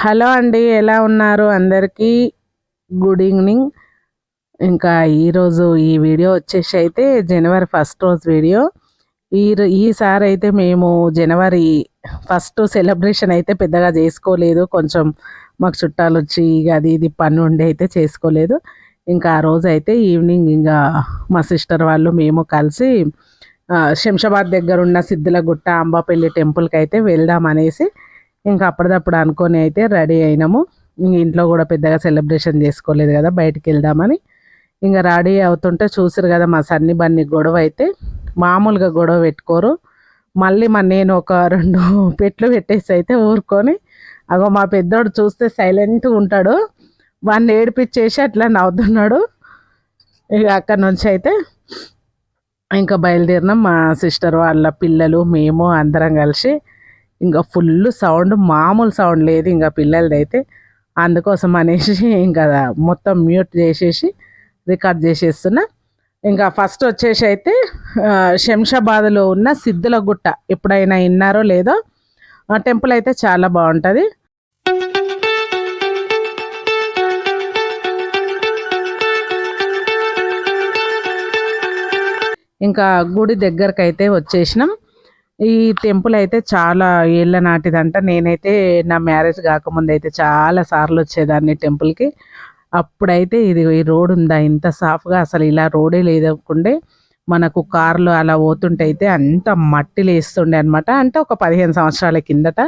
Hello అండి ఎలా ఉన్నారు? అందరికీ గుడ్ ఈవినింగ్. ఇంకా ఈరోజు ఈ వీడియో వచ్చేసి అయితే జనవరి ఫస్ట్ రోజు వీడియో. ఈ ఈసారి అయితే మేము జనవరి ఫస్ట్ సెలబ్రేషన్ అయితే పెద్దగా చేసుకోలేదు. కొంచెం మాకు చుట్టాలు వచ్చి అది ఇది పని ఉండి అయితే చేసుకోలేదు. ఇంకా ఆ రోజు అయితే ఈవినింగ్ ఇంకా మా సిస్టర్ వాళ్ళు మేము కలిసి శంషాబాద్ దగ్గర ఉన్న సిద్ధుల గుట్ట అంబాపల్లి టెంపుల్కి అయితే వెళ్దాం అనేసి ఇంకా అప్పటిదప్పుడు అనుకొని అయితే రెడీ అయినాము. ఇంక ఇంట్లో కూడా పెద్దగా సెలబ్రేషన్ చేసుకోలేదు కదా బయటికి వెళ్దామని. ఇంకా రెడీ అవుతుంటే చూసారు కదా మా సన్ని బన్ని గొడవ అయితే. మామూలుగా గొడవ పెట్టుకోరు. మళ్ళీ మా నేను ఒక రెండు పెట్లు పెట్టేసి అయితే ఊరుకొని అగో మా పెద్దోడు చూస్తే సైలెంట్గా ఉంటాడు. వాడిని ఏడిపించేసి అట్లా నవ్వుతున్నాడు. ఇక అక్కడ నుంచి అయితే ఇంకా బయలుదేరినాం. మా సిస్టర్ వాళ్ళ పిల్లలు మేము అందరం కలిసి ఇంకా ఫుల్ సౌండ్ మామూలు సౌండ్ లేదు. ఇంకా పిల్లలది అయితే అందుకోసం అనేసి ఇంకా మొత్తం మ్యూట్ చేసేసి రికార్డ్ చేసేస్తున్నా. ఇంకా ఫస్ట్ వచ్చేసి అయితే శంషాబాద్లో ఉన్న సిద్ధుల గుట్ట ఎప్పుడైనా విన్నారో లేదో టెంపుల్ అయితే చాలా బాగుంటుంది. ఇంకా గుడి దగ్గరకైతే అయితే వచ్చేసినాం. ఈ టెంపుల్ అయితే చాలా ఏళ్ళ నాటిదంట. నేనైతే నా మ్యారేజ్ కాకముందు అయితే చాలా సార్లు వచ్చేదాన్ని టెంపుల్కి. అప్పుడైతే ఇది ఈ రోడ్ ఉందా? ఇంత సాఫ్గా అసలు ఇలా రోడే లేదనుకుండే మనకు కార్లు అలా పోతుంటే అయితే అంత మట్టి లేస్తుండే అనమాట అంటే ఒక పదిహేను సంవత్సరాల కిందట.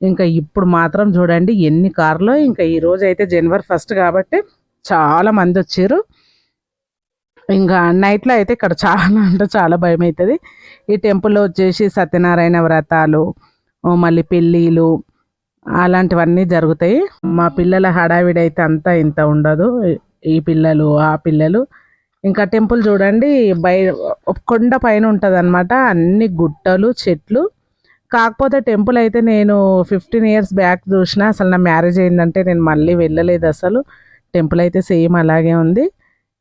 ఇంకా ఇప్పుడు మాత్రం చూడండి ఎన్ని కార్లు. ఇంకా ఈ రోజు అయితే జనవరి ఫస్ట్ కాబట్టి చాలా మంది వచ్చారు. ఇంకా నైట్లో అయితే ఇక్కడ చాలా అంటే చాలా భయం అవుతుంది ఈ టెంపుల్లో వచ్చేసి సత్యనారాయణ వ్రతాలు మళ్ళీ పెళ్ళిళ్ళు అలాంటివన్నీ జరుగుతాయి. మా పిల్లల హడావిడి అయితే అంతా ఇంత ఉండదు. ఈ పిల్లలు ఆ పిల్లలు. ఇంకా టెంపుల్ చూడండి బయ కొండ పైన ఉంటుంది అనమాట అన్ని గుట్టలు చెట్లు. కాకపోతే టెంపుల్ అయితే నేను ఫిఫ్టీన్ ఇయర్స్ బ్యాక్ చూసిన అసలు నా మ్యారేజ్ అయిందంటే నేను మళ్ళీ వెళ్ళలేదు అసలు. టెంపుల్ అయితే సేమ్ అలాగే ఉంది.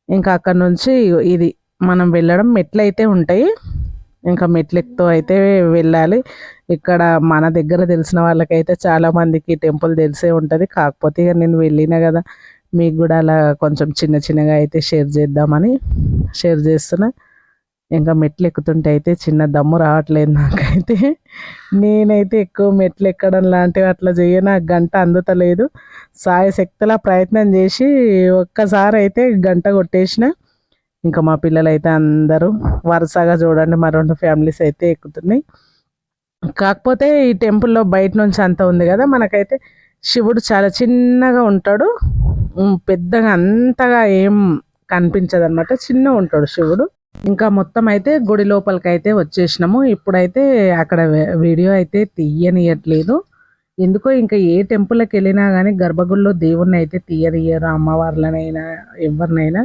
ఇంకా అక్కడ నుంచి ఇది మనం వెళ్ళడం మెట్లు అయితే ఉంటాయి. ఇంకా మెట్లెక్తో అయితే వెళ్ళాలి. ఇక్కడ మన దగ్గర తెలిసిన వాళ్ళకైతే చాలా మందికి టెంపుల్ తెలిసే ఉంటుంది. కాకపోతే ఇక నేను వెళ్ళిన కదా మీకు కూడా అలా కొంచెం చిన్న చిన్నగా అయితే షేర్ చేద్దామని షేర్ చేస్తున్నా. ఇంకా మెట్లు ఎక్కుతుంటే అయితే చిన్న దమ్ము రావట్లేదు నాకైతే. నేనైతే ఎక్కువ మెట్లు ఎక్కడం లాంటివి అట్లా చేయను. గంట అందుతలేదు సాయశక్తిలా ప్రయత్నం చేసి ఒక్కసారి అయితే గంట కొట్టేసిన. ఇంకా మా పిల్లలు అయితే అందరూ వరుసగా చూడండి మా రెండు ఫ్యామిలీస్ అయితే ఎక్కుతున్నాయి. కాకపోతే ఈ టెంపుల్లో బయట నుంచి అంత ఉంది కదా మనకైతే శివుడు చాలా చిన్నగా ఉంటాడు. పెద్దగా అంతగా ఏం కనిపించదు అనమాట చిన్నగా ఉంటాడు శివుడు. ఇంకా మొత్తం అయితే గుడి లోపలికి అయితే వచ్చేసినాము. ఇప్పుడైతే అక్కడ వీడియో అయితే తీయనియట్లేదు. ఎందుకో ఇంకా ఏ టెంపుల్కి వెళ్ళినా కానీ గర్భగుడిలో దేవుణ్ణి అయితే తీయనియరు అమ్మవార్లనైనా ఎవరినైనా.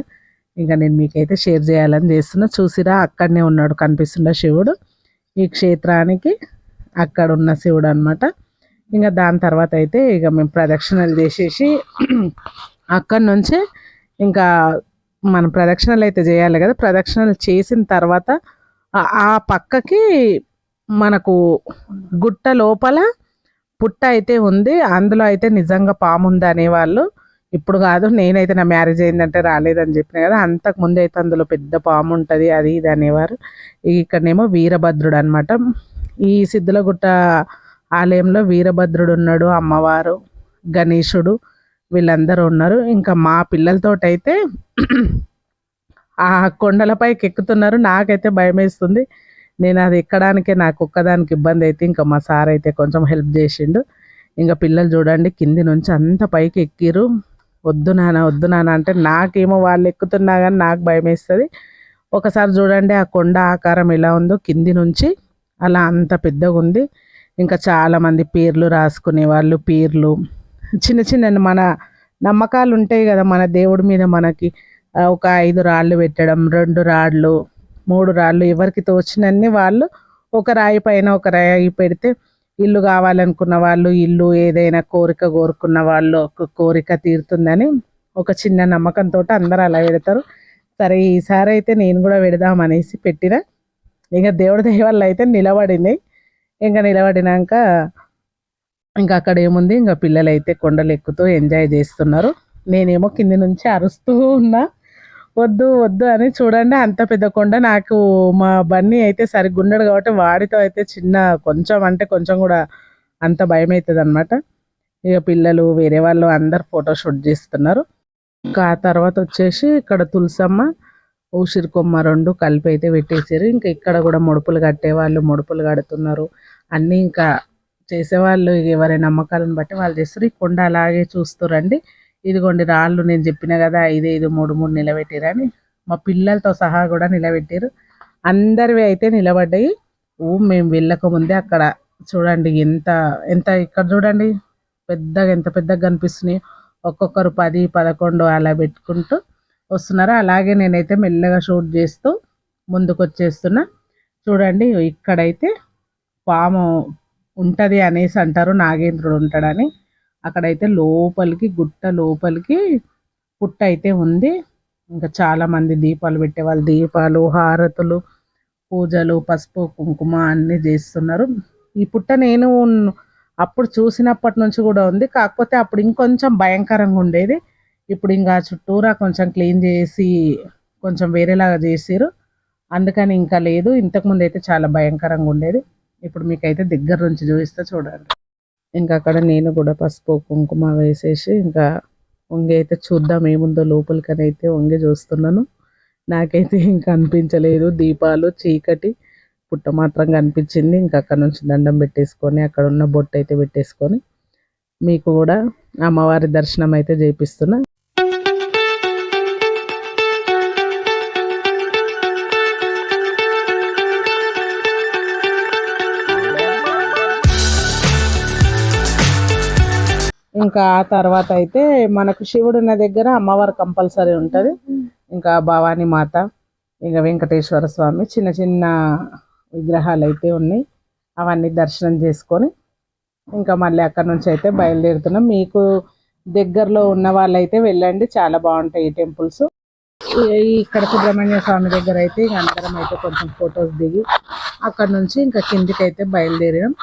ఇంకా నేను మీకైతే షేర్ చేయాలని చేస్తున్నా. చూసిరా అక్కడనే ఉన్నాడు కనిపిస్తున్న శివుడు. ఈ క్షేత్రానికి అక్కడ ఉన్న శివుడు అనమాట ఇంకా దాని తర్వాత అయితే ఇక మేము ప్రదక్షిణలు చేసేసి అక్కడి నుంచి ఇంకా మనం ప్రదక్షిణలు అయితే చేయాలి కదా. ప్రదక్షిణలు చేసిన తర్వాత ఆ పక్కకి మనకు గుట్ట లోపల పుట్ట అయితే ఉంది అందులో అయితే నిజంగా పాము ఉంది అనేవాళ్ళు. ఇప్పుడు కాదు నేనైతే నా మ్యారేజ్ అయిందంటే రాలేదని చెప్పిన కదా అంతకు ముందు అయితే అందులో పెద్ద పాము ఉంటుంది అది ఇది అనేవారు. ఇక్కడనేమో వీరభద్రుడు అనమాట ఈ సిద్ధులగుట్ట ఆలయంలో వీరభద్రుడు ఉన్నాడు అమ్మవారు గణేశుడు వీళ్ళందరూ ఉన్నారు. ఇంకా మా పిల్లలతోటైతే ఆ కొండలపైకి ఎక్కుతున్నారు. నాకైతే భయం వేస్తుంది నేను అది ఎక్కడానికే నాకు ఒక్కదానికి ఇబ్బంది అయితే ఇంకా మా సార్ అయితే కొంచెం హెల్ప్ చేసిండు. ఇంకా పిల్లలు చూడండి కింది నుంచి అంత పైకి ఎక్కిరు వద్దు నాన్న వద్దు నాన్న అంటే నాకేమో వాళ్ళు ఎక్కుతున్నా కానీ నాకు భయం వేస్తుంది. ఒకసారి చూడండి ఆ కొండ ఆకారం ఎలా ఉందో కింది నుంచి అలా అంత పెద్దగా ఉంది. ఇంకా చాలామంది పేర్లు రాసుకునే వాళ్ళు పేర్లు చిన్న చిన్న మన నమ్మకాలు ఉంటాయి కదా మన దేవుడి మీద మనకి ఒక ఐదు రాళ్ళు పెట్టడం రెండు రాళ్ళు మూడు రాళ్ళు ఎవరికి తోచినన్ని వాళ్ళు ఒక రాయి పైన ఒక రాయి పెడితే ఇల్లు కావాలనుకున్న వాళ్ళు ఇల్లు ఏదైనా కోరిక కోరుకున్న వాళ్ళు ఒక కోరిక తీరుతుందని ఒక చిన్న నమ్మకంతో అందరూ అలా పెడతారు. సరే ఈసారి అయితే నేను కూడా పెడదాం అనేసి పెట్టిన. ఇంకా దేవుడి దయవల్ల అయితే నిలబడింది ఇంకా నిలబడినాక ఇంకా అక్కడ ఏముంది? ఇంకా పిల్లలు అయితే కొండలు ఎక్కుతూ ఎంజాయ్ చేస్తున్నారు. నేనేమో కింది నుంచి అరుస్తూ ఉన్నా. వద్దు వద్దు అని చూడండి. అంత పెద్ద కొండ. నాకు మా బన్నీ అయితే సరిగ్గా ఉండడు కాబట్టి వాడితో అయితే చిన్న కొంచెం అంటే కొంచెం కూడా అంత భయం అవుతుంది అనమాట ఇక పిల్లలు వేరే వాళ్ళు అందరు ఫోటో షూట్ చేస్తున్నారు. ఇంకా ఆ తర్వాత వచ్చేసి ఇక్కడ తులసమ్మ ఊసిరి కొమ్మ రెండు కలిపి అయితే పెట్టేసారు ఇంకా ఇక్కడ కూడా ముడుపులు కట్టేవాళ్ళు ముడుపులు కడుతున్నారు. అన్నీ ఇంకా చేసేవాళ్ళు ఎవరి నమ్మకాలను బట్టి వాళ్ళు చేస్తారు. ఈ కొండ అలాగే చూస్తురండి ఇదిగోండి రాళ్ళు నేను చెప్పిన కదా ఐదు ఐదు మూడు మూడు నిలబెట్టిరని మా పిల్లలతో సహా కూడా నిలబెట్టారు అందరివి అయితే నిలబడ్డాయి. ఊ మేము వెళ్ళకముందే అక్కడ చూడండి ఎంత ఎంత ఇక్కడ చూడండి పెద్దగా ఎంత పెద్దగా కనిపిస్తున్నాయి. ఒక్కొక్కరు పది పదకొండు అలా పెట్టుకుంటూ వస్తున్నారు. అలాగే నేనైతే మెల్లగా షూట్ చేస్తూ ముందుకు వచ్చేస్తున్నా చూడండి ఇక్కడైతే పాము ఉంటుంది అనేసి అంటారు నాగేంద్రుడు ఉంటాడని. అక్కడైతే లోపలికి గుట్ట లోపలికి పుట్ట అయితే ఉంది. ఇంకా చాలామంది దీపాలు పెట్టేవాళ్ళు. దీపాలు హారతులు పూజలు పసుపు కుంకుమ అన్నీ చేస్తున్నారు. ఈ పుట్ట నేను అప్పుడు చూసినప్పటి నుంచి కూడా ఉంది. కాకపోతే అప్పుడు ఇంకొంచెం భయంకరంగా ఉండేది. ఇప్పుడు ఇంకా చుట్టూరా కొంచెం క్లీన్ చేసి కొంచెం వేరేలాగా చేసిరు. అందుకని ఇంకా లేదు. ఇంతకుముందు అయితే చాలా భయంకరంగా ఉండేది. ఇప్పుడు మీకైతే దగ్గర నుంచి చూపిస్తే చూడండి. ఇంకా అక్కడ నేను కూడా పసుపు కుంకుమ వేసేసి ఇంకా వంగి అయితే చూద్దాం ఏముందో లోపలికని అయితే వంగి చూస్తున్నాను. నాకైతే ఇంకా అనిపించలేదు. దీపాలు చీకటి పుట్ట మాత్రం కనిపించింది ఇంకా అక్కడ నుంచి దండం పెట్టేసుకొని అక్కడ ఉన్న బొట్టు అయితే పెట్టేసుకొని మీకు కూడా అమ్మవారి దర్శనం అయితే చేపిస్తున్నా. ఇంకా ఆ తర్వాత అయితే మనకు శివుడు ఉన్న దగ్గర అమ్మవారు కంపల్సరీ ఉంటుంది. ఇంకా భవానీ మాత ఇంకా వెంకటేశ్వర స్వామి చిన్న చిన్న విగ్రహాలు అయితే ఉన్నాయి. అవన్నీ దర్శనం చేసుకొని ఇంకా మళ్ళీ అక్కడ నుంచి అయితే బయలుదేరుతున్నాం. మీకు దగ్గరలో ఉన్న వాళ్ళైతే వెళ్ళండి చాలా బాగుంటాయి ఈ టెంపుల్స్. ఇక్కడ సుబ్రహ్మణ్య స్వామి దగ్గర అయితే ఇంక అందరం అయితే కొంచెం ఫొటోస్ దిగి అక్కడ నుంచి ఇంకా కిందికి అయితే బయలుదేరాం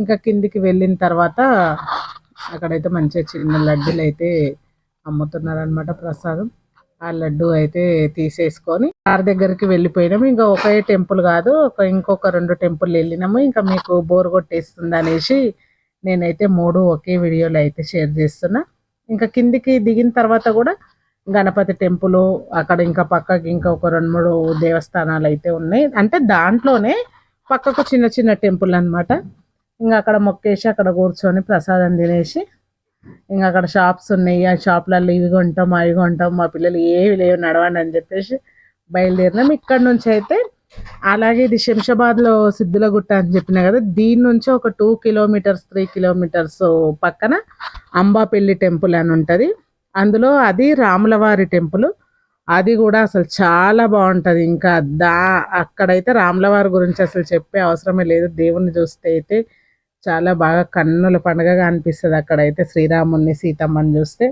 ఇంకా కిందికి వెళ్ళిన తర్వాత అక్కడైతే మంచిగా చిన్న లడ్డూలు అయితే అమ్ముతున్నారు అనమాట ప్రసాదం. ఆ లడ్డు అయితే తీసేసుకొని కార్ దగ్గరికి వెళ్ళిపోయినాము ఇంకా ఒకే టెంపుల్ కాదు ఒక ఇంకొక రెండు టెంపుల్ వెళ్ళినాము. ఇంకా మీకు బోర్ కొట్టేస్తుంది అనేసి నేనైతే మూడు ఒకే వీడియోలో అయితే షేర్ చేస్తున్నా. ఇంకా కిందికి దిగిన తర్వాత కూడా గణపతి టెంపుల్ అక్కడ ఇంకా పక్కకి ఇంకా ఒక రెండు మూడు దేవస్థానాలు అయితే ఉన్నాయి. అంటే దాంట్లోనే పక్కకు చిన్న చిన్న టెంపుల్ అనమాట ఇంకా అక్కడ మొక్కేసి అక్కడ కూర్చొని ప్రసాదం తినేసి ఇంకా అక్కడ షాప్స్ ఉన్నాయి. ఆ షాప్లలో ఇవి కొంటాం అవి కొంటాం. మా పిల్లలు ఏవి లేవు నడవండి అని చెప్పేసి బయలుదేరినాం. ఇక్కడ నుంచి అయితే అలాగే ఇది శంషాబాద్లో సిద్ధులగుట్ట అని చెప్పిన కదా దీని నుంచి ఒక టూ కిలోమీటర్స్ త్రీ కిలోమీటర్స్ పక్కన అంబాపల్లి టెంపుల్ అని ఉంటుంది. అందులో అది రాములవారి టెంపుల్. అది కూడా అసలు చాలా బాగుంటుంది. ఇంకా దా అక్కడైతే రాములవారి గురించి అసలు చెప్పే అవసరమే లేదు. దేవుణ్ణి చూస్తే అయితే చాలా బాగా కన్నుల పండుగగా అనిపిస్తుంది అక్కడైతే. శ్రీరాముని సీతమ్మని చూస్తే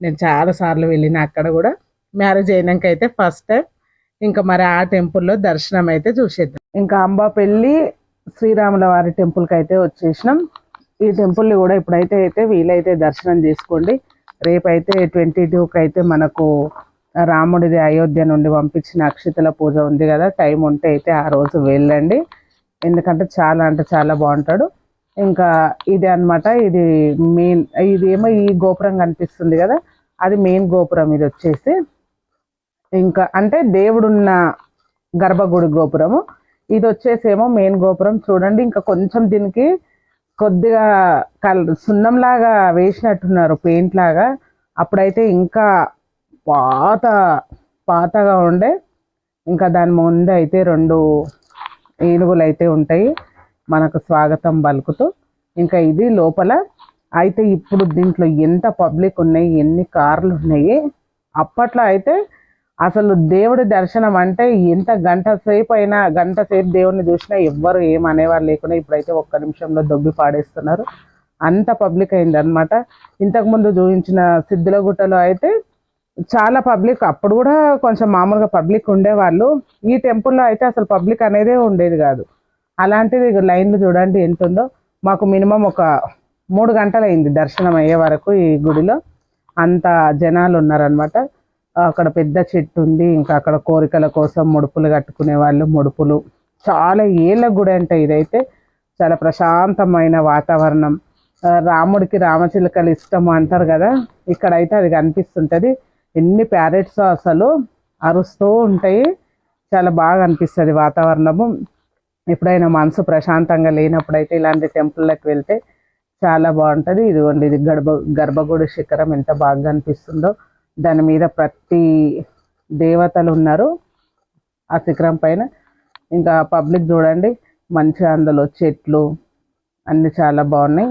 నేను చాలా సార్లు వెళ్ళిన అక్కడ కూడా. మ్యారేజ్ అయినాక అయితే ఫస్ట్ టైం. ఇంకా మరి ఆ టెంపుల్లో దర్శనం అయితే చూసేద్దాం. ఇంకా అంబాపల్లి శ్రీరాముల వారి టెంపుల్కి అయితే వచ్చేసినాం. ఈ టెంపుల్ని కూడా ఇప్పుడైతే అయితే వీలైతే దర్శనం చేసుకోండి. రేపైతే ట్వంటీ టూకి అయితే మనకు రాముడిది అయోధ్య నుండి పంపించిన అక్షితల పూజ ఉంది కదా టైం ఉంటే అయితే ఆ రోజు వెళ్ళండి. ఎందుకంటే చాలా అంటే చాలా బాగుంటాడు. ఇంకా ఇది అనమాట ఇది మెయిన్ ఇది ఏమో ఈ గోపురం కనిపిస్తుంది కదా అది మెయిన్ గోపురం ఇది వచ్చేసి. ఇంకా అంటే దేవుడున్న గర్భగుడి గోపురము. ఇది వచ్చేసేమో మెయిన్ గోపురం. చూడండి ఇంకా కొంచెం దీనికి కొద్దిగా కల్ సున్నంలాగా వేసినట్టున్నారు పెయింట్ లాగా. అప్పుడైతే ఇంకా పాత పాతగా ఉండే. ఇంకా దాని ముందు అయితే రెండు ఏనుగులు అయితే ఉంటాయి. మనకు స్వాగతం పలుకుతూ ఇంకా ఇది లోపల అయితే ఇప్పుడు దీంట్లో ఎంత పబ్లిక్ ఉన్నాయి ఎన్ని కార్లు ఉన్నాయి అప్పట్లో అయితే అసలు దేవుడి దర్శనం అంటే ఎంత గంట సేపు అయినా గంట సేపు దేవుడిని చూసినా ఎవ్వరు ఏమనేవారు లేకుండా ఇప్పుడైతే ఒక్క నిమిషంలో దొబ్బి పాడేస్తున్నారు. అంత పబ్లిక్ అయింది అనమాట ఇంతకుముందు చూపించిన సిద్ధులగుట్టలో అయితే చాలా పబ్లిక్ అప్పుడు కూడా కొంచెం మామూలుగా పబ్లిక్ ఉండేవాళ్ళు. ఈ టెంపుల్లో అయితే అసలు పబ్లిక్ అనేదే ఉండేది కాదు. అలాంటిది లైన్లు చూడండి ఎంత ఉందో మాకు మినిమం ఒక మూడు గంటలు అయింది దర్శనం అయ్యే వరకు ఈ గుడిలో. అంత జనాలు ఉన్నారనమాట అక్కడ పెద్ద చెట్టు ఉంది ఇంకా అక్కడ కోరికల కోసం ముడుపులు కట్టుకునే వాళ్ళు ముడుపులు. చాలా ఏళ్ళ గుడి అంటే ఇదైతే చాలా ప్రశాంతమైన వాతావరణం. రాముడికి రామచిలుకలు ఇష్టం అంటారు కదా ఇక్కడైతే అది కనిపిస్తుంటుంది. ఎన్ని ప్యారెట్స్ అసలు అరుస్తూ ఉంటాయి. చాలా బాగా అనిపిస్తుంది వాతావరణము. ఎప్పుడైనా మనసు ప్రశాంతంగా లేనప్పుడైతే ఇలాంటి టెంపుల్లోకి వెళ్తే చాలా బాగుంటుంది. ఇదిగోండి ఇది గర్భ గర్భగుడి శిఖరం ఎంత బాగా అనిపిస్తుందో. దాని మీద ప్రతి దేవతలు ఉన్నారు ఆ శిఖరం పైన. ఇంకా పబ్లిక్ చూడండి మంచిగా అందులో చెట్లు అన్ని చాలా బాగున్నాయి.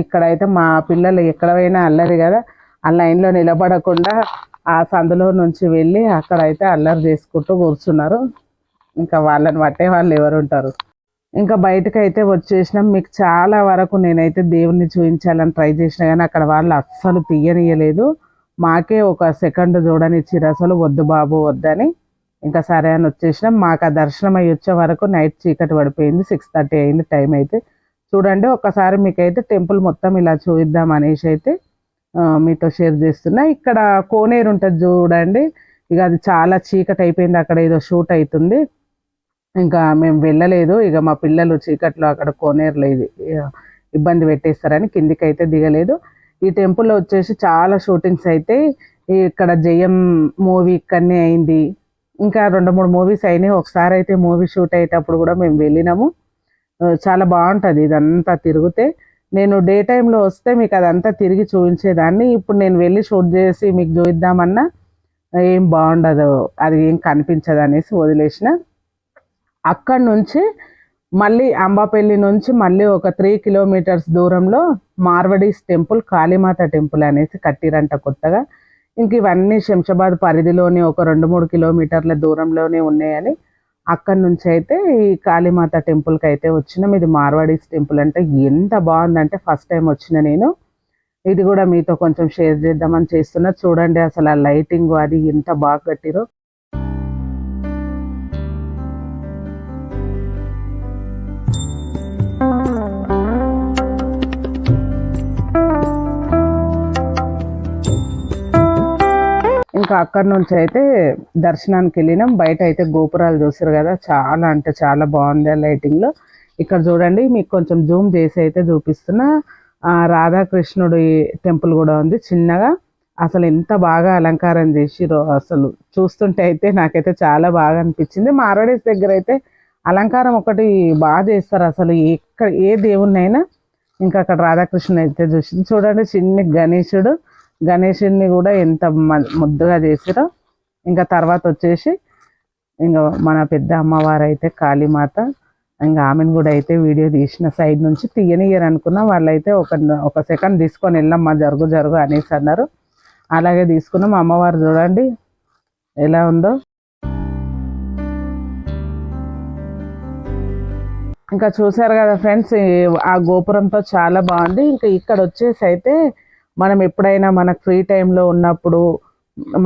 ఇక్కడైతే మా పిల్లలు ఎక్కడ పోయినా అల్లరి కదా ఆ లైన్లో నిలబడకుండా ఆ సందులో నుంచి వెళ్ళి అక్కడైతే అల్లరి చేసుకుంటూ కూర్చున్నారు. ఇంకా వాళ్ళని పట్టే వాళ్ళు ఎవరు ఉంటారు ఇంకా బయటకు అయితే వచ్చేసినాం. మీకు చాలా వరకు నేనైతే దేవుణ్ణి చూపించాలని ట్రై చేసినా కానీ అక్కడ వాళ్ళు అస్సలు తీయనియలేదు మాకే ఒక సెకండ్ చూడనిచ్చిరు అసలు వద్దు బాబు వద్దని ఇంకా సరే అని వచ్చేసినాం. మాకు ఆ దర్శనం అయ్యి వచ్చే వరకు నైట్ చీకటి పడిపోయింది. సిక్స్ థర్టీ అయింది టైం అయితే. చూడండి ఒకసారి మీకైతే టెంపుల్ మొత్తం ఇలా చూద్దాం అనేసి అయితే మీతో షేర్ చేస్తున్నా. ఇక్కడ కోనేరు ఉంటుంది చూడండి. ఇక అది చాలా చీకటి అయిపోయింది. అక్కడ ఏదో షూట్ అవుతుంది. ఇంకా మేము వెళ్ళలేదు. ఇక మా పిల్లలు చీకట్లో అక్కడ కోనేరులో ఇబ్బంది పెట్టేస్తారని కిందికి అయితే దిగలేదు. ఈ టెంపుల్లో వచ్చేసి చాలా షూటింగ్స్ అయితే ఇక్కడ జయం మూవీ ఇక్కడనే అయింది. ఇంకా రెండు మూడు మూవీస్ అయినాయి. ఒకసారి అయితే మూవీ షూట్ అయ్యేటప్పుడు కూడా మేము వెళ్ళినాము. చాలా బాగుంటుంది ఇదంతా తిరిగితే. నేను డే టైంలో వస్తే మీకు అదంతా తిరిగి చూపించేదాన్ని. ఇప్పుడు నేను వెళ్ళి షూట్ చేసి మీకు చూద్దామన్నా ఏం బాగుండదు. అది ఏం కనిపించదు అనేసి వదిలేసిన. అక్కడి నుంచి మళ్ళీ అంబాపల్లి నుంచి మళ్ళీ ఒక త్రీ కిలోమీటర్స్ దూరంలో మార్వడీస్ టెంపుల్ కాళీమాత టెంపుల్ అనేసి కట్టిరంట కొత్తగా. ఇంక ఇవన్నీ శంషాబాద్ పరిధిలోనే ఒక రెండు మూడు కిలోమీటర్ల దూరంలోనే ఉన్నాయని అక్కడి నుంచి అయితే ఈ కాళీమాత టెంపుల్కి అయితే వచ్చినాం. ఇది మార్వాడీస్ టెంపుల్ అంటే ఎంత బాగుందంటే ఫస్ట్ టైం వచ్చిన నేను. ఇది కూడా మీతో కొంచెం షేర్ చేద్దామని చేస్తున్నా. చూడండి అసలు ఆ లైటింగ్ అది ఎంత బాగా కట్టిరో. ఇంకా అక్కడి నుంచి అయితే దర్శనానికి వెళ్ళినాం. బయట అయితే గోపురాలు చూసారు కదా. చాలా అంటే చాలా బాగుంది ఆ లైటింగ్లో ఇక్కడ చూడండి మీకు కొంచెం జూమ్ చేసి అయితే చూపిస్తున్నా. రాధాకృష్ణుడి టెంపుల్ కూడా ఉంది చిన్నగా. అసలు ఎంత బాగా అలంకారం చేసిరో అసలు. చూస్తుంటే అయితే నాకైతే చాలా బాగా అనిపించింది. మారడేస్ దగ్గర అయితే అలంకారం ఒకటి బాగా చేస్తారు అసలు. ఎక్కడ ఏ దేవుణ్ణైనా. ఇంకా అక్కడ రాధాకృష్ణ అయితే చూసి చూడండి చిన్న గణేశుడు. గణేషుడిని కూడా ఎంత మ- ముద్దుగా చేసిరో ఇంకా తర్వాత వచ్చేసి ఇంకా మన పెద్ద అమ్మవారు అయితే కాళీమాత ఇంకా ఆమెను కూడా అయితే వీడియో తీసిన సైడ్ నుంచి తీయనియరు అనుకున్నా వాళ్ళైతే ఒక ఒక సెకండ్ తీసుకొని వెళ్ళమ్మా జరుగు జరుగు అనేసి అన్నారు. అలాగే తీసుకున్నాం. అమ్మవారు చూడండి ఎలా ఉందో. ఇంకా చూసారు కదా ఫ్రెండ్స్ ఆ గోపురంతో చాలా బాగుంది. ఇంకా ఇక్కడ వచ్చేసి అయితే మనం ఎప్పుడైనా మనకు ఫ్రీ టైంలో ఉన్నప్పుడు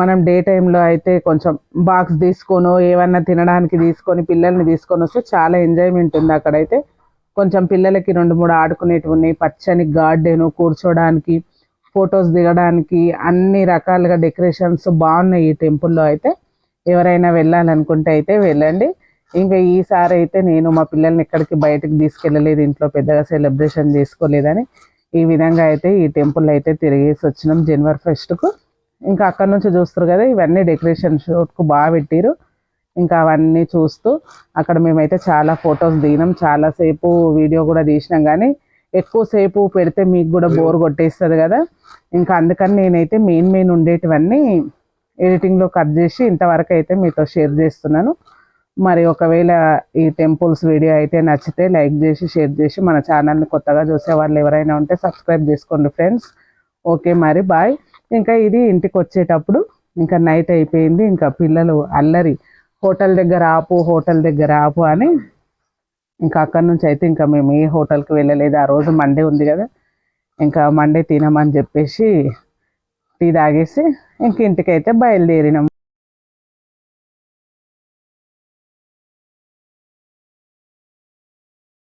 మనం డే టైంలో అయితే కొంచెం బాక్స్ తీసుకొనో ఏమన్నా తినడానికి తీసుకొని పిల్లల్ని తీసుకొని వస్తే చాలా ఎంజాయ్మెంట్ ఉంది అక్కడైతే. కొంచెం పిల్లలకి రెండు మూడు ఆడుకునేటివి ఉన్నాయి. పచ్చని గార్డెన్ కూర్చోడానికి ఫొటోస్ దిగడానికి అన్ని రకాలుగా డెకరేషన్స్ బాగున్నాయి ఈ టెంపుల్లో అయితే. ఎవరైనా వెళ్ళాలనుకుంటే అయితే వెళ్ళండి. ఇంకా ఈసారి అయితే నేను మా పిల్లల్ని ఎక్కడికి బయటకు తీసుకెళ్ళలేదు. ఇంట్లో పెద్దగా సెలబ్రేషన్ చేసుకోలేదని. ఈ విధంగా అయితే ఈ టెంపుల్ అయితే తిరిగేసి వచ్చినాం జనవరి ఫస్ట్కు ఇంకా అక్కడ నుంచి చూస్తారు కదా ఇవన్నీ డెకరేషన్ షూట్కు బాగా పెట్టిరు. ఇంకా అవన్నీ చూస్తూ అక్కడ మేమైతే చాలా ఫొటోస్ దిగినాం. చాలాసేపు వీడియో కూడా తీసినాం కానీ ఎక్కువసేపు పెడితే మీకు కూడా బోర్ కొట్టేస్తుంది కదా. ఇంకా అందుకని నేనైతే మెయిన్ మెయిన్ ఉండేటివన్నీ ఎడిటింగ్లో కట్ చేసి ఇంతవరకు అయితే మీతో షేర్ చేస్తున్నాను. మరి ఒకవేళ ఈ టెంపుల్స్ వీడియో అయితే నచ్చితే లైక్ చేసి షేర్ చేసి మన ఛానల్ని కొత్తగా చూసే వాళ్ళు ఎవరైనా ఉంటే సబ్స్క్రైబ్ చేసుకోండి ఫ్రెండ్స్. ఓకే మరి బాయ్. ఇంకా ఇది ఇంటికి వచ్చేటప్పుడు ఇంకా నైట్ అయిపోయింది. ఇంకా పిల్లలు అల్లరి హోటల్ దగ్గర ఆపు హోటల్ దగ్గర ఆపు అని ఇంకా అక్కడి నుంచి అయితే ఇంకా మేము ఏ హోటల్కి వెళ్ళలేదు. ఆ రోజు మండే ఉంది కదా. ఇంకా మండే తినమని చెప్పేసి టీ తాగేసి ఇంక ఇంటికైతే బయలుదేరినాం.